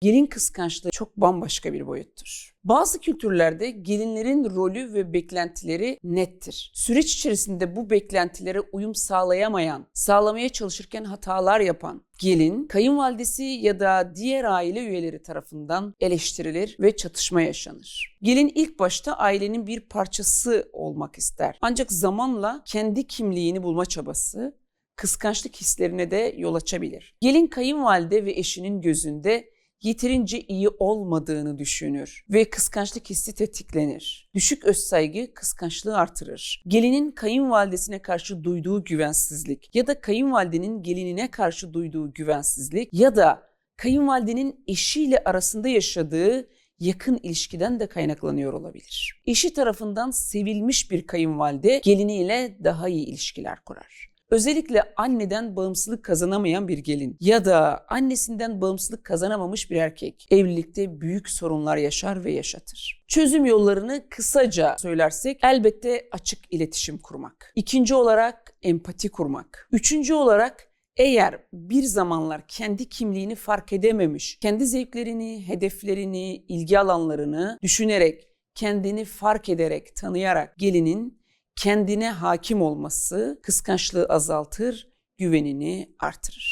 Gelin kıskançlığı çok bambaşka bir boyuttur. Bazı kültürlerde gelinlerin rolü ve beklentileri nettir. Süreç içerisinde bu beklentilere uyum sağlayamayan, sağlamaya çalışırken hatalar yapan gelin, kayınvalidesi ya da diğer aile üyeleri tarafından eleştirilir ve çatışma yaşanır. Gelin ilk başta ailenin bir parçası olmak ister. Ancak zamanla kendi kimliğini bulma çabası kıskançlık hislerine de yol açabilir. Gelin kayınvalide ve eşinin gözünde yeterince iyi olmadığını düşünür ve kıskançlık hissi tetiklenir. Düşük özsaygı kıskançlığı artırır. Gelinin kayınvalidesine karşı duyduğu güvensizlik ya da kayınvalidenin gelinine karşı duyduğu güvensizlik ya da kayınvalidenin eşiyle arasında yaşadığı yakın ilişkiden de kaynaklanıyor olabilir. Eşi tarafından sevilmiş bir kayınvalide geliniyle daha iyi ilişkiler kurar. Özellikle anneden bağımsızlık kazanamayan bir gelin ya da annesinden bağımsızlık kazanamamış bir erkek evlilikte büyük sorunlar yaşar ve yaşatır. Çözüm yollarını kısaca söylersek elbette açık iletişim kurmak. İkinci olarak empati kurmak. Üçüncü olarak eğer bir zamanlar kendi kimliğini fark edememiş, kendi zevklerini, hedeflerini, ilgi alanlarını düşünerek, kendini fark ederek, tanıyarak gelinin kendine hakim olması kıskançlığı azaltır, güvenini artırır.